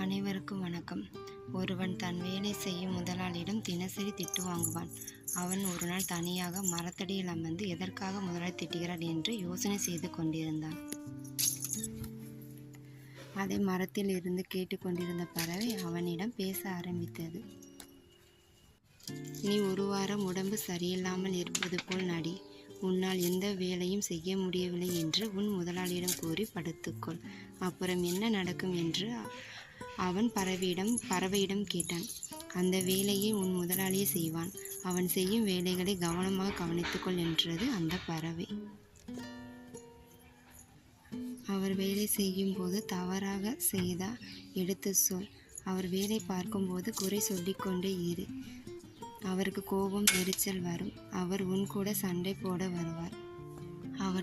அனைவருக்கும் வணக்கம். ஒருவன் தன் வேலை செய்யும் முதலாளியிடம் தினசரி திட்டு வாங்குவான். அவன் ஒரு நாள் தனியாக மரத்தடியில் அமர்ந்து எதற்காக முதலாளி திட்டுகிறார் என்று யோசனை செய்து கொண்டிருந்தான். அதை மரத்தில் இருந்து கேட்டுக்கொண்டிருந்த பறவை அவனிடம் பேச ஆரம்பித்தது. நீ ஒரு வாரம் உடம்பு சரியில்லாமல் இருப்பது போல் நடி. உன்னால் எந்த வேலையும் செய்ய முடியவில்லை என்று உன் முதலாளியிடம் கூறி படுத்துக்கொள். அப்புறம் என்ன நடக்கும்? என்று அவன் பறவையிடம் பறவையிடம் கேட்டான். அந்த வேலையை உன் முதலாளியே செய்வான். அவன் செய்யும் வேலைகளை கவனமாக கவனித்துக்கொள் என்றது அந்த பறவை. அவர் வேலை செய்யும் போது தவறாக செய்தா? எடுத்து சொல். அவர் வேலை பார்க்கும்போது குறை சொல்லிக்கொண்டே இரு. அவருக்கு கோபம் எரிச்சல் வரும். அவர் உன் கூட சண்டை போட வருவார்.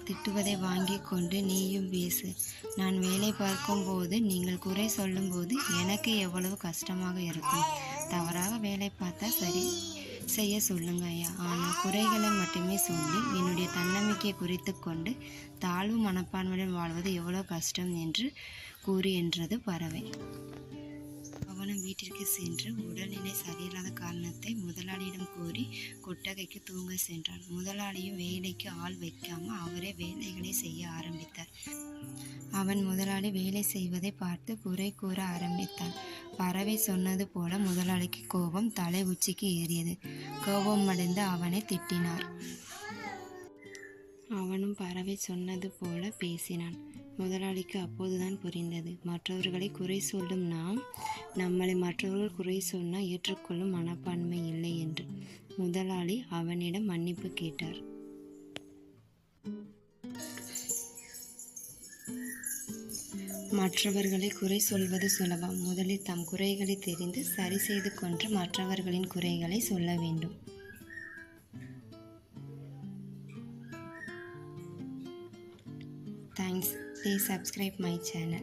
திட்டுவதை வாங்கி கொண்டு நீயும் பேசு நான் வேலை பார்க்கும்போது நீங்கள் குறை சொல்லும்போது எனக்கு எவ்வளவு கஷ்டமாக இருக்கும். தவறாக வேலை பார்த்தா சரி. செய்ய சொல்லுங்க ஐயா. ஆனால் குறைகளை மட்டுமே சொல்லி என்னுடைய தன்னம்பிக்கையை குறித்து கொண்டு தாழ்வு மனப்பான்மையுடன் வாழ்வது எவ்வளோ கஷ்டம் என்று கூறி என்றது பறவை வீட்டிற்கு சென்று உடல்நிலை சரியில்லாத காரணத்தை முதலாளியிடம் கூறி கொட்டகைக்கு தூங்க சென்றான். முதலாளியும் வேலைக்கு ஆள் வைக்காமல் அவரே வேலைகளை செய்ய ஆரம்பித்தார். அவன் முதலாளி வேலை செய்வதை பார்த்து குறை கூற ஆரம்பித்தான். பறவை சொன்னது போல முதலாளிக்கு கோபம் தலை உச்சிக்கு ஏறியது. கோபமடைந்து அவனை திட்டினார். அவனும் பறவை சொன்னது போல பேசினான். முதலாளிக்கு அப்போதுதான் புரிந்தது. மற்றவர்களை குறை சொல்லும் நாம் நம்மளை மற்றவர்கள் குறை சொன்னால் ஏற்றுக்கொள்ளும் மனப்பான்மை இல்லை என்று. முதலாளி அவனிடம் மன்னிப்பு கேட்டார். மற்றவர்களை குறை சொல்வது சுலபம். முதலில் தம் குறைகளை தெரிந்து சரி செய்து கொண்டு மற்றவர்களின் குறைகளை சொல்ல வேண்டும். Thanks. Please subscribe my channel.